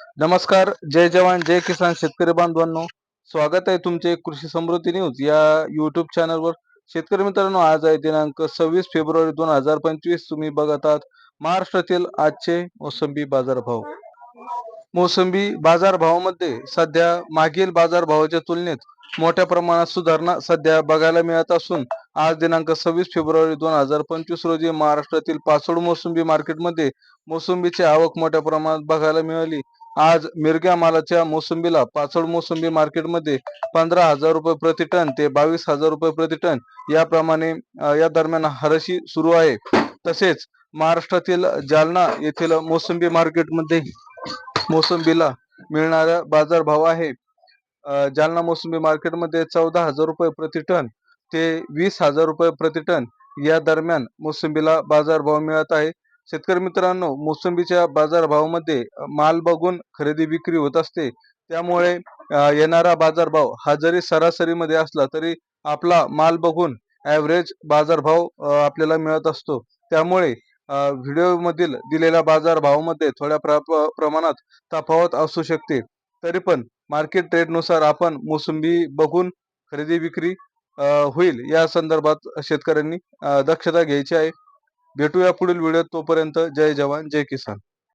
नमस्कार जय जवान जय किसान शेतकरी बांधवांनो. स्वागत आहे तुमचे कृषी समृद्धी न्यूज या युट्यूब चॅनलवर शेतकरी मित्रांनो आज आहे दिनांक सव्वीस फेब्रुवारी दोन हजार पंचवीस. तुम्ही बघत आहात महाराष्ट्रातील आजचे मोसंबी बाजारभाव. मोसंबी बाजारभावामध्ये सध्या मागील बाजारभावाच्या तुलनेत मोठ्या प्रमाणात सुधारणा सध्या बघायला मिळत असून आज दिनांक सव्वीस फेब्रुवारी दोन हजार पंचवीस रोजी महाराष्ट्रातील पाचोड मोसंबी मार्केटमध्ये मोसंबीची आवक मोठ्या प्रमाणात बघायला मिळाली. आज मिरग्या मालाच्या मोसंबीला पाचोड मोसंबी मार्केटमध्ये पंधरा हजार रुपये प्रति टन ते बावीस हजार रुपये प्रति टन याप्रमाणे या दरम्यान हरशी सुरू आहे. तसेच महाराष्ट्रातील जालना येथील मोसंबी मार्केटमध्ये मोसंबीला मिळणारा बाजारभाव आहे. जालना मोसंबी मार्केटमध्ये चौदा हजार रुपये प्रति टन ते वीस हजार रुपये प्रति टन या दरम्यान मोसंबीला बाजारभाव मिळत आहे. शेतकरी मित्रांनो मोसंबीच्या बाजारभावामध्ये माल बघून खरेदी विक्री होत असते. त्यामुळे येणारा बाजारभाव हा जरी सरासरीमध्ये असला तरी आपला माल बघून ॲव्हरेज बाजारभाव आपल्याला मिळत असतो. त्यामुळे व्हिडिओमधील दिलेल्या बाजारभावामध्ये थोड्या प्र प्रमाणात तफावत असू शकते. तरी पण मार्केट रेटनुसार आपण मोसंबी बघून खरेदी विक्री होईल या संदर्भात शेतकऱ्यांनी दक्षता घ्यायची आहे. भेटूया पुढील व्हिडिओत तोपर्यंत. जय जवान जय किसान.